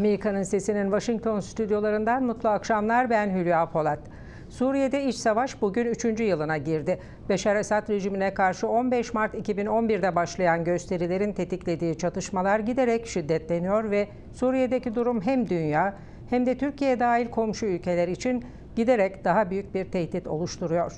Amerika'nın sesinin Washington stüdyolarından mutlu akşamlar ben Hülya Polat. Suriye'de iç savaş bugün 3. yılına girdi. Beşar Esad rejimine karşı 15 Mart 2011'de başlayan gösterilerin tetiklediği çatışmalar giderek şiddetleniyor ve Suriye'deki durum hem dünya hem de Türkiye dahil komşu ülkeler için giderek daha büyük bir tehdit oluşturuyor.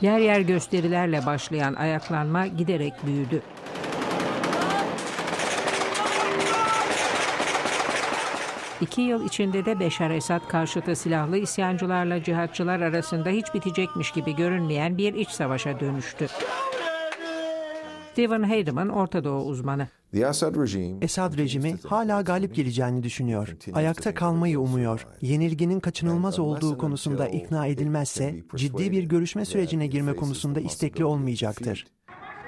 Yer yer gösterilerle başlayan ayaklanma giderek büyüdü. İki yıl içinde de Beşar Esad karşıtı silahlı isyancılarla cihatçılar arasında hiç bitecekmiş gibi görünmeyen bir iç savaşa dönüştü. Stephen Haydeman Orta Doğu uzmanı. Esad rejimi hala galip geleceğini düşünüyor. Ayakta kalmayı umuyor. Yenilginin kaçınılmaz olduğu konusunda ikna edilmezse ciddi bir görüşme sürecine girme konusunda istekli olmayacaktır.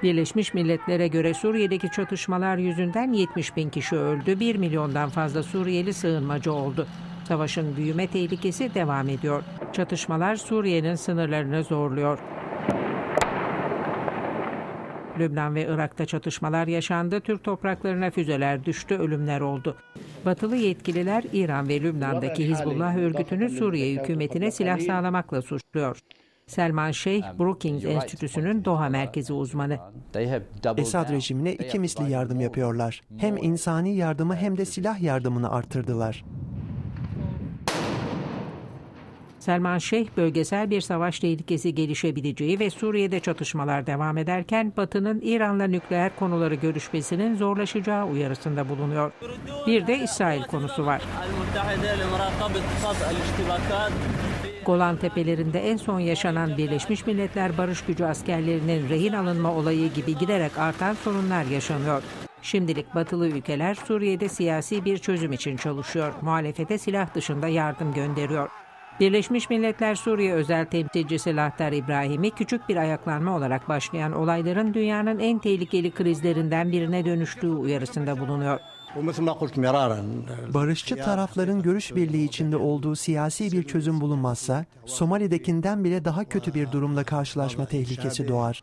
Birleşmiş Milletler'e göre Suriye'deki çatışmalar yüzünden 70 bin kişi öldü, 1 milyondan fazla Suriyeli sığınmacı oldu. Savaşın büyüme tehlikesi devam ediyor. Çatışmalar Suriye'nin sınırlarını zorluyor. Lübnan ve Irak'ta çatışmalar yaşandı, Türk topraklarına füzeler düştü, ölümler oldu. Batılı yetkililer İran ve Lübnan'daki Hizbullah örgütünü Suriye hükümetine silah sağlamakla suçluyor. Selman Şeyh, Brookings Enstitüsü'nün Doha merkezi uzmanı. Esad rejimine iki misli yardım yapıyorlar. Hem insani yardımı hem de silah yardımını arttırdılar. Selman Şeyh, bölgesel bir savaş tehlikesi gelişebileceği ve Suriye'de çatışmalar devam ederken Batı'nın İran'la nükleer konuları görüşmesinin zorlaşacağı uyarısında bulunuyor. Bir de İsrail konusu var. Golan Tepelerinde en son yaşanan Birleşmiş Milletler Barış Gücü askerlerinin rehin alınma olayı gibi giderek artan sorunlar yaşanıyor. Şimdilik batılı ülkeler Suriye'de siyasi bir çözüm için çalışıyor. Muhalefete silah dışında yardım gönderiyor. Birleşmiş Milletler Suriye özel temsilcisi Lahtar İbrahim'i küçük bir ayaklanma olarak başlayan olayların dünyanın en tehlikeli krizlerinden birine dönüştüğü uyarısında bulunuyor. Barışçı tarafların görüş birliği içinde olduğu siyasi bir çözüm bulunmazsa Somali'dekinden bile daha kötü bir durumla karşılaşma tehlikesi doğar.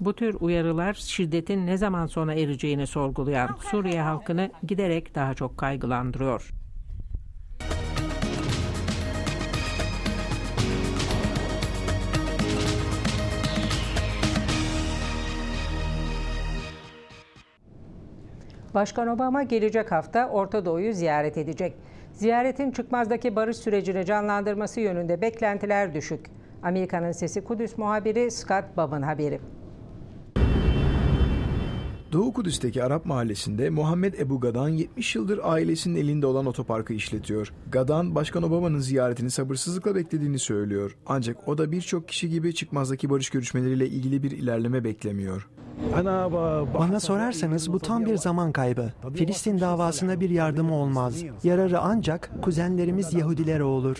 Bu tür uyarılar şiddetin ne zaman sona ereceğini sorgulayan Suriye halkını giderek daha çok kaygılandırıyor. Başkan Obama gelecek hafta Orta Doğu'yu ziyaret edecek. Ziyaretin çıkmazdaki barış sürecini canlandırması yönünde beklentiler düşük. Amerika'nın Sesi Kudüs muhabiri Scott Bab'ın haberi. Doğu Kudüs'teki Arap mahallesinde Muhammed Ebu Gadan 70 yıldır ailesinin elinde olan otoparkı işletiyor. Gadan, Başkan Obama'nın ziyaretini sabırsızlıkla beklediğini söylüyor. Ancak o da birçok kişi gibi çıkmazdaki barış görüşmeleriyle ilgili bir ilerleme beklemiyor. Bana sorarsanız bu tam bir zaman kaybı. Filistin davasına bir yardımı olmaz. Yararı ancak kuzenlerimiz Yahudilere olur.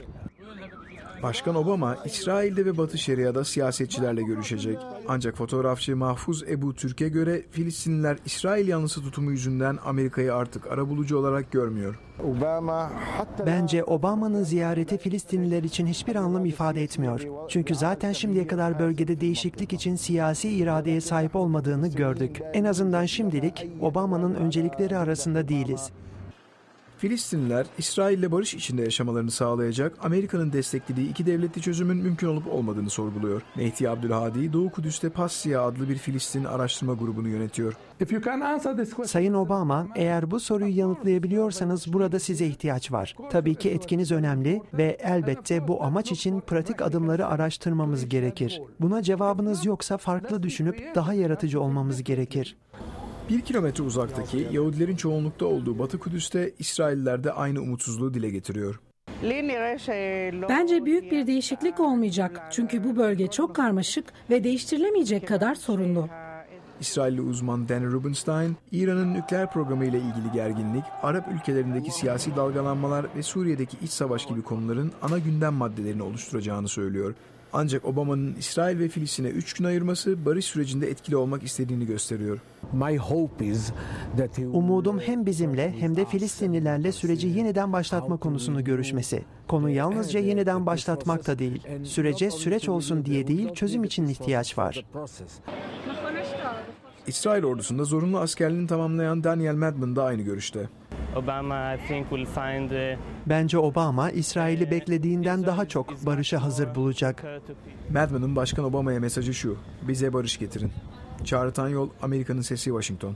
Başkan Obama, İsrail'de ve Batı Şeria'da siyasetçilerle görüşecek. Ancak fotoğrafçı Mahfuz Ebu Türk'e göre Filistinliler İsrail yanlısı tutumu yüzünden Amerika'yı artık arabulucu olarak görmüyor. Bence Obama'nın ziyareti Filistinliler için hiçbir anlam ifade etmiyor. Çünkü zaten şimdiye kadar bölgede değişiklik için siyasi iradeye sahip olmadığını gördük. En azından şimdilik Obama'nın öncelikleri arasında değiliz. Filistinliler İsrail ile barış içinde yaşamalarını sağlayacak Amerika'nın desteklediği iki devletli çözümün mümkün olup olmadığını sorguluyor. Mehdi Abdülhadi Doğu Kudüs'te Pasya adlı bir Filistin araştırma grubunu yönetiyor. Sayın Obama, eğer bu soruyu yanıtlayabiliyorsanız burada size ihtiyaç var. Tabii ki etkiniz önemli ve elbette bu amaç için pratik adımları araştırmamız gerekir. Buna cevabınız yoksa farklı düşünüp daha yaratıcı olmamız gerekir. Bir kilometre uzaktaki Yahudilerin çoğunlukta olduğu Batı Kudüs'te İsrailler de aynı umutsuzluğu dile getiriyor. Bence büyük bir değişiklik olmayacak. Çünkü bu bölge çok karmaşık ve değiştirilemeyecek kadar sorunlu. İsrailli uzman Dan Rubenstein, İran'ın nükleer programı ile ilgili gerginlik, Arap ülkelerindeki siyasi dalgalanmalar ve Suriye'deki iç savaş gibi konuların ana gündem maddelerini oluşturacağını söylüyor. Ancak Obama'nın İsrail ve Filistin'e 3 gün ayırması barış sürecinde etkili olmak istediğini gösteriyor. Umudum hem bizimle hem de Filistinlilerle süreci yeniden başlatma konusunu görüşmesi. Konu yalnızca yeniden başlatmak da değil. Sürece süreç olsun diye değil çözüm için ihtiyaç var. İsrail ordusunda zorunlu askerliğini tamamlayan Daniel Madman da aynı görüşte. Obama, I think, will find Bence Obama İsrail'i beklediğinden daha çok barışa hazır bulacak. Madman'ın Başkan Obama'ya mesajı şu. Bize barış getirin. Çağrıtan yol Amerika'nın sesi Washington.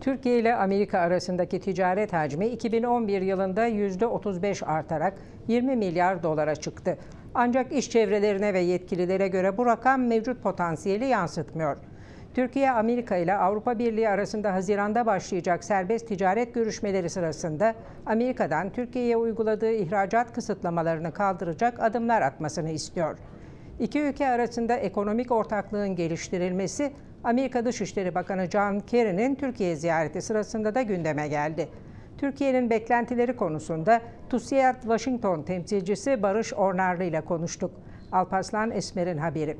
Türkiye ile Amerika arasındaki ticaret hacmi 2011 yılında %35 artarak 20 milyar dolara çıktı. Ancak iş çevrelerine ve yetkililere göre bu rakam mevcut potansiyeli yansıtmıyor. Türkiye, Amerika ile Avrupa Birliği arasında Haziran'da başlayacak serbest ticaret görüşmeleri sırasında Amerika'dan Türkiye'ye uyguladığı ihracat kısıtlamalarını kaldıracak adımlar atmasını istiyor. İki ülke arasında ekonomik ortaklığın geliştirilmesi Amerika Dışişleri Bakanı John Kerry'nin Türkiye ziyareti sırasında da gündeme geldi. Türkiye'nin beklentileri konusunda TÜSİAD Washington temsilcisi Barış Ornarlı ile konuştuk. Alpaslan Esmer'in haberi.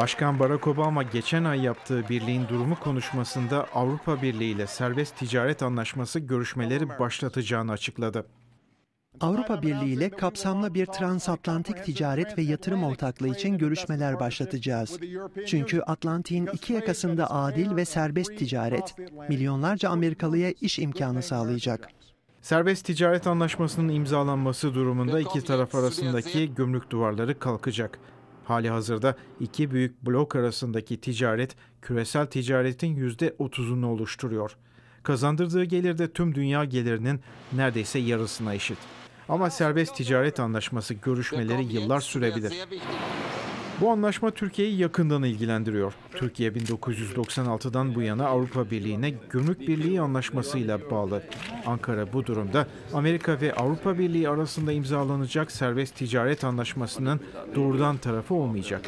Başkan Barack Obama geçen ay yaptığı birliğin durumu konuşmasında Avrupa Birliği ile serbest ticaret anlaşması görüşmeleri başlatacağını açıkladı. Avrupa Birliği ile kapsamlı bir transatlantik ticaret ve yatırım ortaklığı için görüşmeler başlatacağız. Çünkü Atlantik'in iki yakasında adil ve serbest ticaret milyonlarca Amerikalıya iş imkanı sağlayacak. Serbest ticaret anlaşmasının imzalanması durumunda iki taraf arasındaki gümrük duvarları kalkacak. Hali hazırda iki büyük blok arasındaki ticaret küresel ticaretin %30'unu oluşturuyor. Kazandırdığı gelir de tüm dünya gelirinin neredeyse yarısına eşit. Ama serbest ticaret anlaşması görüşmeleri yıllar sürebilir. Bu anlaşma Türkiye'yi yakından ilgilendiriyor. Türkiye 1996'dan bu yana Avrupa Birliği'ne Gümrük Birliği anlaşmasıyla bağlı. Ankara bu durumda Amerika ve Avrupa Birliği arasında imzalanacak serbest ticaret anlaşmasının doğrudan tarafı olmayacak.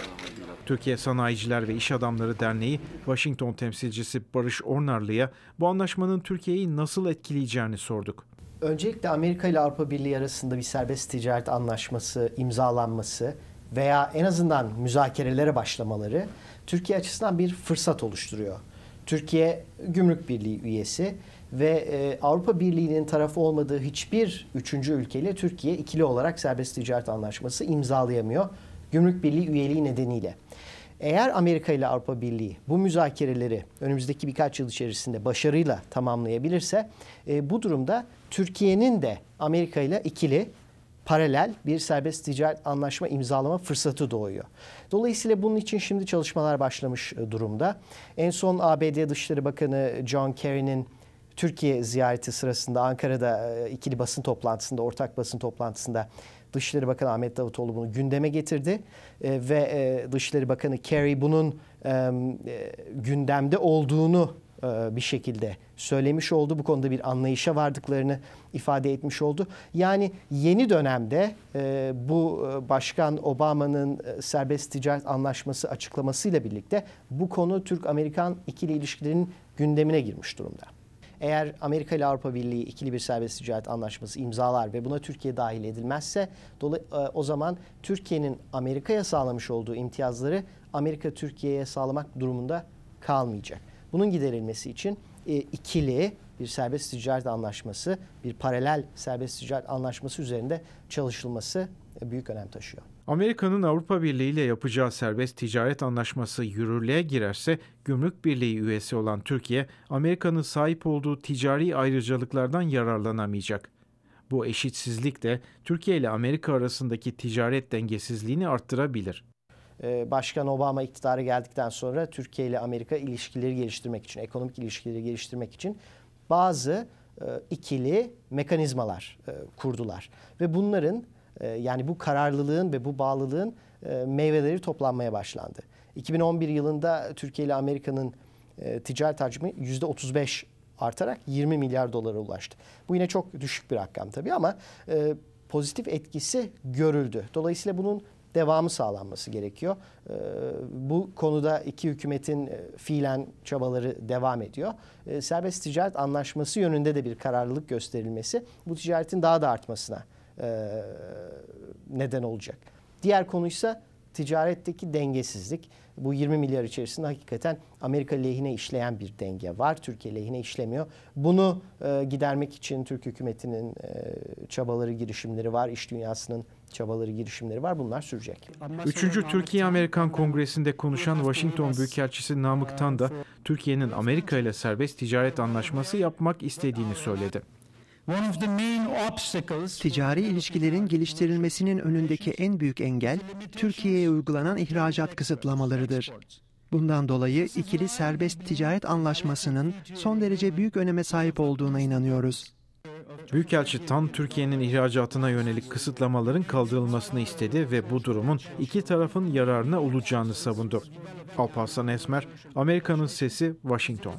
Türkiye Sanayiciler ve İş Adamları Derneği Washington temsilcisi Barış Ornarlı'ya bu anlaşmanın Türkiye'yi nasıl etkileyeceğini sorduk. Öncelikle Amerika ile Avrupa Birliği arasında bir serbest ticaret anlaşması imzalanması veya en azından müzakerelere başlamaları Türkiye açısından bir fırsat oluşturuyor. Türkiye Gümrük Birliği üyesi ve e, Avrupa Birliği'nin tarafı olmadığı hiçbir üçüncü ülkeyle Türkiye ikili olarak serbest ticaret anlaşması imzalayamıyor. Gümrük Birliği üyeliği nedeniyle. Eğer Amerika ile Avrupa Birliği bu müzakereleri önümüzdeki birkaç yıl içerisinde başarıyla tamamlayabilirse e, bu durumda Türkiye'nin de Amerika ile ikili paralel bir serbest ticaret anlaşma imzalama fırsatı doğuyor. Dolayısıyla bunun için şimdi çalışmalar başlamış e, durumda. En son ABD Dışişleri Bakanı John Kerry'nin Türkiye ziyareti sırasında Ankara'da e, ikili basın toplantısında, ortak basın toplantısında Dışişleri Bakanı Ahmet Davutoğlu bunu gündeme getirdi e, ve Dışişleri Bakanı Kerry bunun gündemde olduğunu bir şekilde söylemiş oldu. Bu konuda bir anlayışa vardıklarını ifade etmiş oldu. Yani yeni dönemde e, bu e, Başkan Obama'nın serbest ticaret anlaşması açıklamasıyla birlikte bu konu Türk-Amerikan ikili ilişkilerinin gündemine girmiş durumda. Eğer Amerika ile Avrupa Birliği ikili bir serbest ticaret anlaşması imzalar ve buna Türkiye dahil edilmezse o zaman Türkiye'nin Amerika'ya sağlamış olduğu imtiyazları Amerika Türkiye'ye sağlamak durumunda kalmayacak. Bunun giderilmesi için e, ikili bir serbest ticaret anlaşması, bir paralel serbest ticaret anlaşması üzerinde çalışılması e, büyük önem taşıyor. Amerika'nın Avrupa Birliği ile yapacağı serbest ticaret anlaşması yürürlüğe girerse Gümrük Birliği üyesi olan Türkiye, Amerika'nın sahip olduğu ticari ayrıcalıklardan yararlanamayacak. Bu eşitsizlik de Türkiye ile Amerika arasındaki ticaret dengesizliğini arttırabilir. Ee, Başkan Obama iktidara geldikten sonra Türkiye ile Amerika ilişkileri geliştirmek için, ekonomik ilişkileri geliştirmek için bazı e, ikili mekanizmalar e, kurdular. Ve bunların e, yani bu kararlılığın ve bu bağlılığın meyveleri toplanmaya başlandı. 2011 yılında Türkiye ile Amerika'nın ticaret hacmi %35 artarak 20 milyar dolara ulaştı. Bu yine çok düşük bir rakam tabii ama pozitif etkisi görüldü. Dolayısıyla bunun devamı sağlanması gerekiyor. Ee, bu konuda iki hükümetin e, fiilen çabaları devam ediyor. Ee, serbest ticaret anlaşması yönünde de bir kararlılık gösterilmesi bu ticaretin daha da artmasına e, neden olacak. Diğer konuysa ticaretteki dengesizlik. Bu 20 milyar içerisinde hakikaten Amerika lehine işleyen bir denge var. Türkiye lehine işlemiyor. Bunu e, gidermek için Türk hükümetinin e, çabaları, girişimleri var. İş dünyasının çabaları, girişimleri var. Bunlar sürecek. Üçüncü Türkiye-Amerikan Kongresinde konuşan Washington Büyükelçisi Namık Tan da Türkiye'nin Amerika ile serbest ticaret anlaşması yapmak istediğini söyledi. Ticari ilişkilerin geliştirilmesinin önündeki en büyük engel Türkiye'ye uygulanan ihracat kısıtlamalarıdır. Bundan dolayı ikili serbest ticaret anlaşmasının son derece büyük öneme sahip olduğuna inanıyoruz. Büyükelçi Tan, Türkiye'nin ihracatına yönelik kısıtlamaların kaldırılmasını istedi ve bu durumun iki tarafın yararına olacağını savundu. Alparslan Esmer, Amerika'nın Sesi, Washington.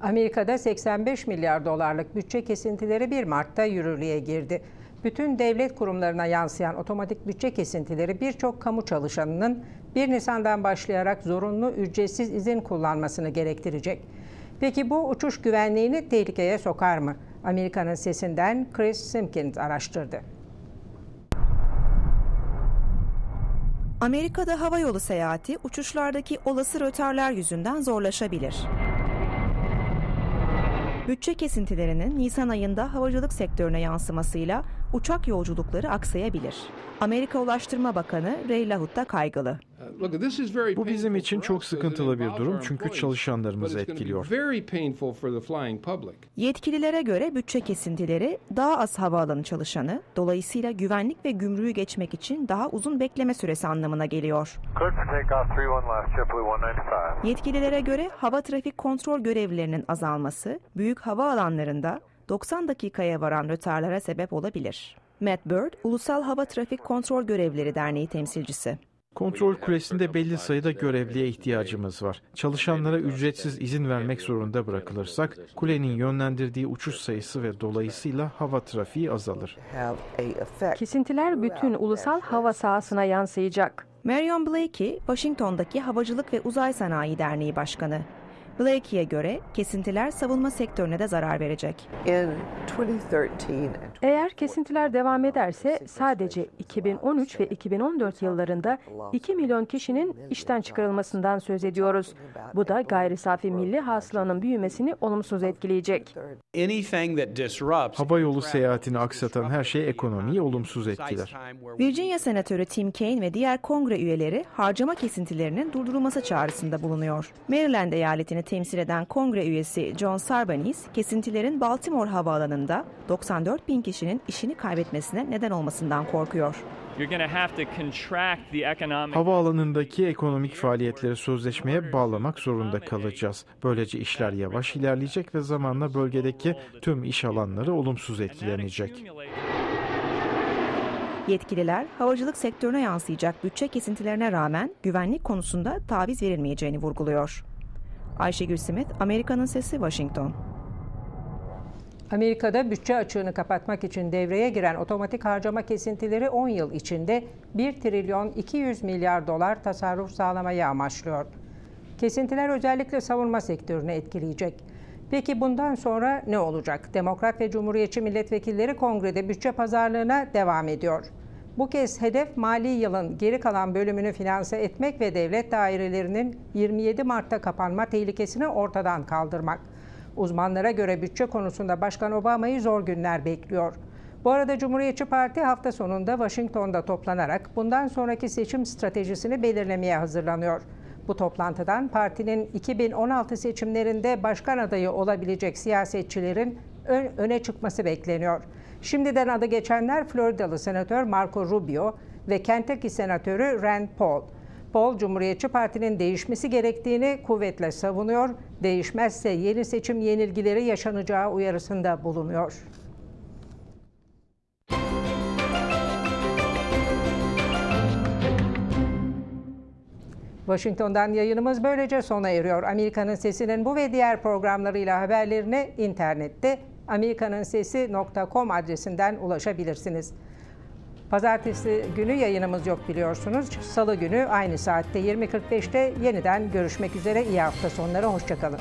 Amerika'da 85 milyar dolarlık bütçe kesintileri 1 Mart'ta yürürlüğe girdi. Bütün devlet kurumlarına yansıyan otomatik bütçe kesintileri birçok kamu çalışanının 1 Nisan'dan başlayarak zorunlu ücretsiz izin kullanmasını gerektirecek. Peki bu uçuş güvenliğini tehlikeye sokar mı? Amerika'nın sesinden Chris Simpkins araştırdı. Amerika'da havayolu seyahati uçuşlardaki olası rötarlar yüzünden zorlaşabilir. Bütçe kesintilerinin Nisan ayında havacılık sektörüne yansımasıyla uçak yolculukları aksayabilir. Amerika Ulaştırma Bakanı Ray LaHood da kaygılı. Bu bizim için çok sıkıntılı bir durum çünkü çalışanlarımızı etkiliyor. Yetkililere göre bütçe kesintileri daha az havaalanı çalışanı, dolayısıyla güvenlik ve gümrüğü geçmek için daha uzun bekleme süresi anlamına geliyor. Yetkililere göre hava trafik kontrol görevlilerinin azalması, büyük hava alanlarında 90 dakikaya varan rötarlara sebep olabilir. Matt Bird, Ulusal Hava Trafik Kontrol Görevlileri Derneği temsilcisi. Kontrol kulesinde belli sayıda görevliye ihtiyacımız var. Çalışanlara ücretsiz izin vermek zorunda bırakılırsak kulenin yönlendirdiği uçuş sayısı ve dolayısıyla hava trafiği azalır. Kesintiler bütün ulusal hava sahasına yansıyacak. Marion Blakey, Washington'daki Havacılık ve Uzay Sanayi Derneği Başkanı. Blakey'e göre kesintiler savunma sektörüne de zarar verecek. Eğer kesintiler devam ederse sadece 2013 ve 2014 yıllarında 2 milyon kişinin işten çıkarılmasından söz ediyoruz. Bu da gayri safi milli hasılanın büyümesini olumsuz etkileyecek. Hava yolu seyahatini aksatan her şey ekonomiyi olumsuz etkiler. Virginia Senatörü Tim Kaine ve diğer kongre üyeleri harcama kesintilerinin durdurulması çağrısında bulunuyor. Maryland eyaletini temsil eden kongre üyesi John Sarbanes, kesintilerin Baltimore havaalanında 94 bin kişinin işini kaybetmesine neden olmasından korkuyor. Havaalanındaki ekonomik faaliyetleri sözleşmeye bağlamak zorunda kalacağız. Böylece işler yavaş ilerleyecek ve zamanla bölgedeki tüm iş alanları olumsuz etkilenecek. Yetkililer havacılık sektörüne yansıyacak bütçe kesintilerine rağmen güvenlik konusunda taviz verilmeyeceğini vurguluyor. Ayşegül Simit, Amerika'nın Sesi, Washington. Amerika'da bütçe açığını kapatmak için devreye giren otomatik harcama kesintileri 10 yıl içinde 1 trilyon 200 milyar dolar tasarruf sağlamayı amaçlıyor. Kesintiler özellikle savunma sektörünü etkileyecek. Peki bundan sonra ne olacak? Demokrat ve Cumhuriyetçi milletvekilleri kongrede bütçe pazarlığına devam ediyor. Bu kez hedef mali yılın geri kalan bölümünü finanse etmek ve devlet dairelerinin 27 Mart'ta kapanma tehlikesini ortadan kaldırmak. Uzmanlara göre bütçe konusunda Başkan Obama'yı zor günler bekliyor. Bu arada Cumhuriyetçi Parti hafta sonunda Washington'da toplanarak bundan sonraki seçim stratejisini belirlemeye hazırlanıyor. Bu toplantıdan partinin 2016 seçimlerinde başkan adayı olabilecek siyasetçilerin öne çıkması bekleniyor. Şimdiden adı geçenler Floridalı Senatör Marco Rubio ve Kentucky Senatörü Rand Paul. Paul, Cumhuriyetçi Parti'nin değişmesi gerektiğini kuvvetle savunuyor. Değişmezse yeni seçim yenilgileri yaşanacağı uyarısında bulunuyor. Washington'dan yayınımız böylece sona eriyor. Amerika'nın Sesi'nin bu ve diğer programlarıyla haberlerine internette amerikaninsesi.com adresinden ulaşabilirsiniz. Pazartesi günü yayınımız yok biliyorsunuz. Salı günü aynı saatte 20.45'te yeniden görüşmek üzere. İyi hafta sonları, hoşçakalın.